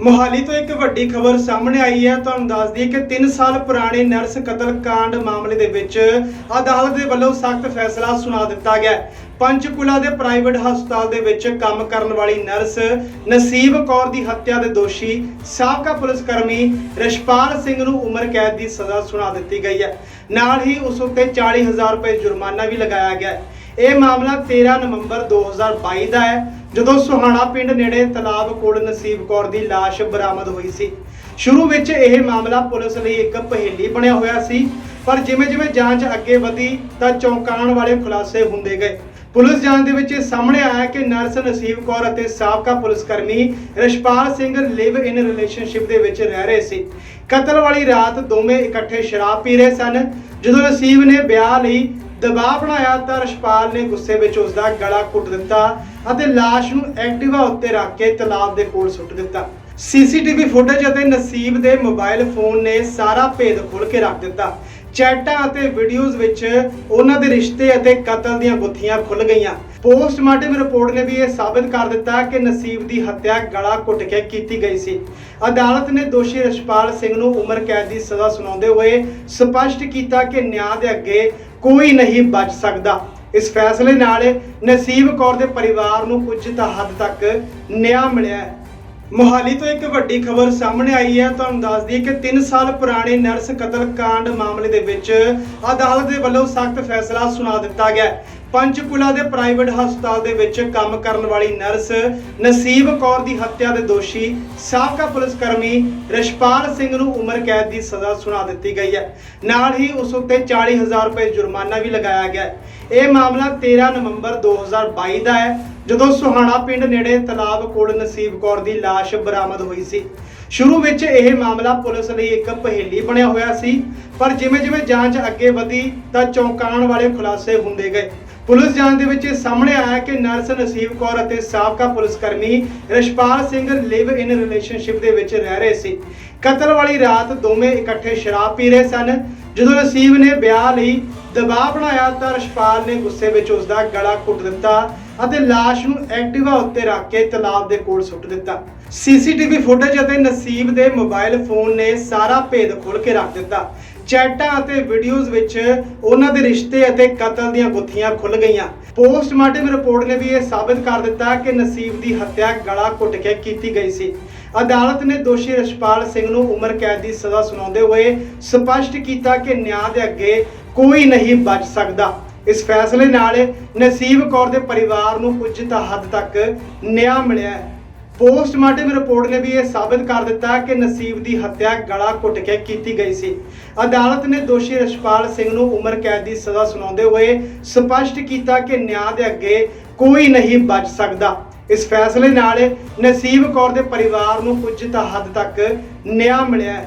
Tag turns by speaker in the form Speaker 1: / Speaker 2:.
Speaker 1: ਮੋਹਾਲੀ ਤੋਂ ਇੱਕ ਵੱਡੀ ਖਬਰ ਸਾਹਮਣੇ ਆਈ ਹੈ। ਤੁਹਾਨੂੰ ਦੱਸ ਦਈਏ ਕਿ 3 ਸਾਲ ਪੁਰਾਣੇ ਨਰਸ ਕਤਲ ਕਾਂਡ ਮਾਮਲੇ ਦੇ ਵਿੱਚ ਅਦਾਲਤ ਦੇ ਵੱਲੋਂ ਸਖਤ ਫੈਸਲਾ ਸੁਣਾ ਦਿੱਤਾ ਗਿਆ ਪੰਚਕੁਲਾ ਦੇ ਪ੍ਰਾਈਵੇਟ ਹਸਪਤਾਲ ਦੇ ਵਿੱਚ ਕੰਮ ਕਰਨ ਵਾਲੀ ਨਰਸ ਨਸੀਬ ਕੌਰ ਦੀ ਹੱਤਿਆ ਦੇ ਦੋਸ਼ੀ ਸਾਬਕਾ ਪੁਲਿਸ ਕਰਮੀ ਰਸ਼ਪਾਲ ਸਿੰਘ ਨੂੰ ਉਮਰ ਕੈਦ ਦੀ ਸਜ਼ਾ ਸੁਣਾ ਦਿੱਤੀ ਗਈ ਹੈ। ਨਾਲ ਹੀ ਉਸ ਉੱਤੇ 40000 ਰੁਪਏ ਜੁਰਮਾਨਾ ਵੀ ਲਗਾਇਆ ਗਿਆ ਹੈ। ਇਹ ਮਾਮਲਾ 13 ਨਵੰਬਰ 2022 ਦਾ ਹੈ, ਜਦੋਂ ਸੁਹਾਣਾ ਪਿੰਡ ਨੇੜੇ ਤਲਾਬ ਕੋਲ ਨਸੀਬ ਕੌਰ ਦੀ ਲਾਸ਼ ਬਰਾਮਦ ਹੋਈ ਸੀ। ਸ਼ੁਰੂ ਵਿੱਚ ਇਹ ਮਾਮਲਾ ਪੁਲਿਸ ਲਈ ਇੱਕ ਪਹੇਲੀ ਬਣਿਆ ਹੋਇਆ ਸੀ, ਪਰ ਜਿਵੇਂ ਜਿਵੇਂ ਜਾਂਚ ਅੱਗੇ ਵਧੀ ਤਾਂ ਚੌਂਕਾਉਣ ਵਾਲੇ ਖੁਲਾਸੇ ਹੁੰਦੇ ਗਏ। ਪੁਲਿਸ ਜਾਂਚ ਦੇ ਵਿੱਚ ਸਾਹਮਣੇ ਆਇਆ ਕਿ ਨਰਸ ਨਸੀਬ ਕੌਰ ਅਤੇ ਸਾਬਕਾ ਪੁਲਿਸ ਕਰਮੀ Rashpal Singh live in relationship ਦੇ ਵਿੱਚ ਰਹਿ ਰਹੇ ਸੀ। ਕਤਲ ਵਾਲੀ ਰਾਤ ਦੋਵੇਂ ਇਕੱਠੇ ਸ਼ਰਾਬ ਪੀ ਰਹੇ ਸਨ। ਜਦੋਂ ਨਸੀਬ ਨੇ ਵਿਆਹ ਲਈ ਦਬਾਅ ਬਣਾਇਆ ਤਾਂ ਰਸ਼ਪਾਲ ਨੇ ਗੁੱਸੇ ਵਿੱਚ ਉਸ ਦਾ ਗਲਾ ਘੁੱਟ ਦਿੱਤਾ ਅਤੇ ਲਾਸ਼ ਨੂੰ ਐਕਟਿਵਾ ਉੱਤੇ ਰੱਖ ਕੇ ਤਲਾਬ ਦੇ ਕੋਲ ਸੁੱਟ ਦਿੱਤਾ। ਸੀਸੀਟੀਵੀ ਫੁਟੇਜ ਅਤੇ ਨਸੀਬ ਦੇ ਮੋਬਾਈਲ ਫੋਨ ਨੇ ਸਾਰਾ ਭੇਦ ਖੋਲ ਕੇ ਰੱਖ ਦਿੱਤਾ। ਚੈਟਾਂ ਅਤੇ ਵੀਡੀਓਜ਼ ਵਿੱਚ ਉਹਨਾਂ ਦੇ ਰਿਸ਼ਤੇ ਅਤੇ ਕਤਲ ਦੀਆਂ ਗੁੱਥੀਆਂ ਖੁੱਲ ਗਈਆਂ। ਪੋਸਟਮਾਰਟਮ ਰਿਪੋਰਟ ਨੇ ਵੀ ਇਹ ਸਾਬਤ ਕਰ ਦਿੱਤਾ ਕਿ ਨਸੀਬ ਦੀ ਹੱਤਿਆ ਗਲਾ ਘੁੱਟ ਕੇ ਕੀਤੀ ਗਈ ਸੀ। ਅਦਾਲਤ ਨੇ ਦੋਸ਼ੀ ਰਸ਼ਪਾਲ ਸਿੰਘ ਨੂੰ ਉਮਰ ਕੈਦ ਦੀ ਸਜ਼ਾ ਸੁਣਾਉਂਦੇ ਹੋਏ ਸਪਸ਼ਟ ਕੀਤਾ ਕਿ ਨਿਆਂ ਦੇ ਅੱਗੇ ਕੋਈ ਨਹੀਂ ਬਚ ਸਕਦਾ। ਇਸ ਫੈਸਲੇ ਨਾਲ ਨਸੀਬ ਕੌਰ ਦੇ ਪਰਿਵਾਰ ਨੂੰ ਕੁਝ ਤਾਂ ਹੱਦ ਤੱਕ ਨਿਆਂ ਮਿਲਿਆ ਹੈ। ਮੋਹਾਲੀ ਤੋਂ ਇੱਕ ਵੱਡੀ ਖਬਰ ਸਾਹਮਣੇ ਆਈ ਹੈ। ਤੁਹਾਨੂੰ ਦੱਸ ਦਈਏ ਕਿ 3 ਸਾਲ ਪੁਰਾਣੇ ਨਰਸ ਕਤਲ ਕਾਂਡ ਮਾਮਲੇ ਦੇ ਵਿੱਚ ਅਦਾਲਤ ਦੇ ਵੱਲੋਂ ਸਖਤ ਫੈਸਲਾ ਸੁਣਾ ਦਿੱਤਾ ਗਿਆ ਪੰਚਕੁਲਾ ਦੇ ਪ੍ਰਾਈਵੇਟ ਹਸਪਤਾਲ ਦੇ ਵਿੱਚ ਕੰਮ ਕਰਨ ਵਾਲੀ ਨਰਸ ਨਸੀਬ ਕੌਰ ਦੀ ਹੱਤਿਆ ਦੇ ਦੋਸ਼ੀ ਸਾਬਕਾ ਪੁਲਿਸ ਕਰਮੀ ਰਸ਼ਪਾਲ ਸਿੰਘ ਨੂੰ ਉਮਰ ਕੈਦ ਦੀ ਸਜ਼ਾ ਸੁਣਾ ਦਿੱਤੀ ਗਈ ਹੈ। ਨਾਲ ਹੀ ਉਸ ਉੱਤੇ 40000 ਰੁਪਏ ਜੁਰਮਾਨਾ ਵੀ ਲਗਾਇਆ ਗਿਆ ਇਹ ਮਾਮਲਾ 13 ਨਵੰਬਰ 2022 ਦਾ ਹੈ। ਜਦੋਂ ਸੁਹਾਣਾ ਪਿੰਡ ਨੇੜੇ ਤਲਾਬ ਕੋਲ ਨਸੀਬ ਕੌਰ ਦੀ ਲਾਸ਼ ਬਰਾਮਦ ਹੋਈ ਸੀ, ਸ਼ੁਰੂ ਵਿੱਚ ਇਹ ਮਾਮਲਾ ਪੁਲਿਸ ਲਈ ਇੱਕ ਪਹੇਲੀ ਬਣਿਆ ਹੋਇਆ ਸੀ, ਪਰ ਜਿਵੇਂ ਜਿਵੇਂ ਜਾਂਚ ਅੱਗੇ ਵਧੀ ਤਾਂ ਚੌਂਕਾਉਣ ਵਾਲੇ ਖੁਲਾਸੇ ਹੁੰਦੇ ਗਏ। ਪੁਲਿਸ ਜਾਂਚ ਦੇ ਵਿੱਚ ਇਹ ਸਾਹਮਣੇ ਆਇਆ ਕਿ ਨਰਸ ਨਸੀਬ ਕੌਰ ਅਤੇ ਸਾਬਕਾ ਪੁਲਿਸ ਕਰਮੀ Rashpal Singh live in relationship ਦੇ ਵਿੱਚ ਰਹਿ ਰਹੇ ਸੀ। ਕਤਲ ਵਾਲੀ ਰਾਤ ਦੋਵੇਂ ਇਕੱਠੇ ਸ਼ਰਾਬ ਪੀ ਰਹੇ ਸਨ। ਜਦੋਂ ਨਸੀਬ ਨੇ ਵਿਆਹ ਲਈ ਦਬਾਅ ਬਣਾਇਆ ਤਾਂ ਰਸ਼ਪਾਲ ਨੇ ਗੁੱਸੇ ਵਿੱਚ ਉਸ ਦਾ ਗਲਾ ਘੁੱਟ ਦਿੱਤਾ ਅਤੇ ਲਾਸ਼ ਨੂੰ ਐਕਟਿਵਾ ਉੱਤੇ ਰੱਖ ਕੇ ਤਲਾਬ ਦੇ ਕੋਲ ਸੁੱਟ ਦਿੱਤਾ। ਸੀਸੀਟੀਵੀ ਫੁਟੇਜ ਅਤੇ ਨਸੀਬ ਦੇ ਮੋਬਾਈਲ ਫੋਨ ਨੇ ਸਾਰਾ ਭੇਦ ਖੋਲ ਕੇ ਰੱਖ ਦਿੱਤਾ। ਚੈਟਾਂ ਅਤੇ ਵੀਡੀਓਜ਼ ਵਿੱਚ ਉਹਨਾਂ ਦੇ ਰਿਸ਼ਤੇ ਅਤੇ ਕਤਲ ਦੀਆਂ ਗੁੱਥੀਆਂ ਖੁੱਲ ਗਈਆਂ। ਪੋਸਟਮਾਰਟਮ ਰਿਪੋਰਟ ਨੇ ਵੀ ਇਹ ਸਾਬਤ ਕਰ ਦਿੱਤਾ ਕਿ ਨਸੀਬ ਦੀ ਹੱਤਿਆ ਗਲਾ ਘੁੱਟ ਕੇ ਕੀਤੀ ਗਈ ਸੀ। ਅਦਾਲਤ ਨੇ ਦੋਸ਼ੀ ਰਸ਼ਪਾਲ ਸਿੰਘ ਨੂੰ ਉਮਰ ਕੈਦ ਦੀ ਸਜ਼ਾ ਸੁਣਾਉਂਦੇ ਹੋਏ ਸਪਸ਼ਟ ਕੀਤਾ ਕਿ ਨਿਆਂ ਦੇ ਅੱਗੇ ਕੋਈ ਨਹੀਂ ਬਚ ਸਕਦਾ। ਇਸ ਫੈਸਲੇ ਨਾਲ ਨਸੀਬ ਕੌਰ ਦੇ ਪਰਿਵਾਰ ਨੂੰ ਕੁਝ ਤਾਂ ਹੱਦ ਤੱਕ ਨਿਆਂ ਮਿਲਿਆ ਪੋਸਟਮਾਰਟਮ ਰਿਪੋਰਟ ਨੇ ਵੀ ਇਹ ਸਾਬਤ ਕਰ ਦਿੱਤਾ ਕਿ ਨਸੀਬ ਦੀ ਹੱਤਿਆ ਗਲਾ ਘੁੱਟ ਕੇ ਕੀਤੀ ਗਈ ਸੀ। ਅਦਾਲਤ ਨੇ ਦੋਸ਼ੀ ਰਸ਼ਪਾਲ ਸਿੰਘ ਨੂੰ ਉਮਰ ਕੈਦ ਦੀ ਸਜ਼ਾ ਸੁਣਾਉਂਦੇ ਹੋਏ ਸਪਸ਼ਟ ਕੀਤਾ ਕਿ ਨਿਆਂ ਦੇ ਅੱਗੇ ਕੋਈ ਨਹੀਂ ਬਚ ਸਕਦਾ। ਇਸ ਫੈਸਲੇ ਨਾਲ ਨਸੀਬ ਕੌਰ ਦੇ ਪਰਿਵਾਰ ਨੂੰ ਕੁਝ ਤਾਂ ਹੱਦ ਤੱਕ ਨਿਆਂ ਮਿਲਿਆ